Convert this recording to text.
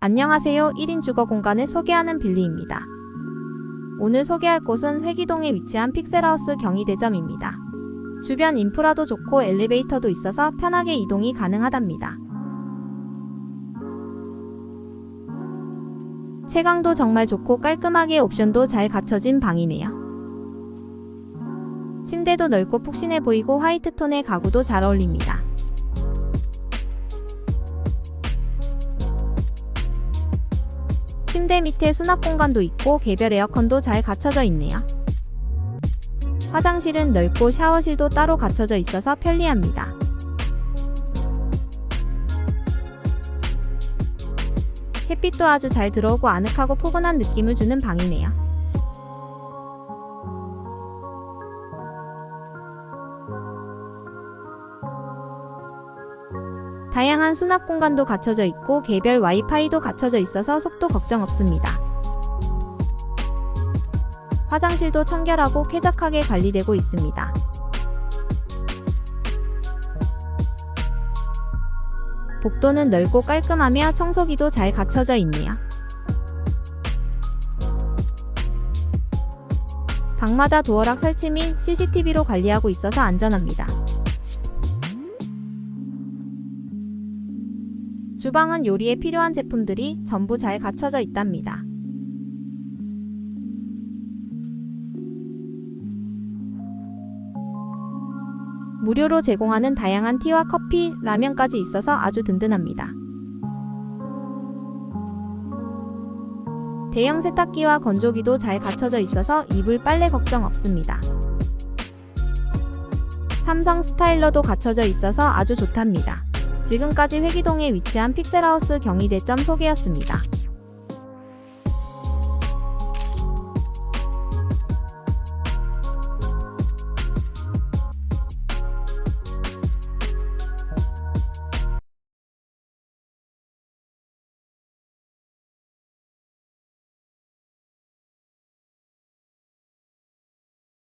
안녕하세요. 1인 주거 공간을 소개하는 빌리입니다. 오늘 소개할 곳은 회기동에 위치한 픽셀하우스 경희대점입니다. 주변 인프라도 좋고 엘리베이터도 있어서 편하게 이동이 가능하답니다. 채광도 정말 좋고 깔끔하게 옵션도 잘 갖춰진 방이네요. 침대도 넓고 푹신해 보이고 화이트 톤의 가구도 잘 어울립니다. 침대 밑에 수납 공간도 있고 개별 에어컨도 잘 갖춰져 있네요. 화장실은 넓고 샤워실도 따로 갖춰져 있어서 편리합니다. 햇빛도 아주 잘 들어오고 아늑하고 포근한 느낌을 주는 방이네요. 다양한 수납 공간도 갖춰져 있고 개별 와이파이도 갖춰져 있어서 속도 걱정 없습니다. 화장실도 청결하고 쾌적하게 관리되고 있습니다. 복도는 넓고 깔끔하며 청소기도 잘 갖춰져 있네요. 방마다 도어락 설치 및 CCTV로 관리하고 있어서 안전합니다. 주방은 요리에 필요한 제품들이 전부 잘 갖춰져 있답니다. 무료로 제공하는 다양한 티와 커피, 라면까지 있어서 아주 든든합니다. 대형 세탁기와 건조기도 잘 갖춰져 있어서 이불 빨래 걱정 없습니다. 삼성 스타일러도 갖춰져 있어서 아주 좋답니다. 지금까지 회기동에 위치한 픽셀하우스 경희대점 소개였습니다.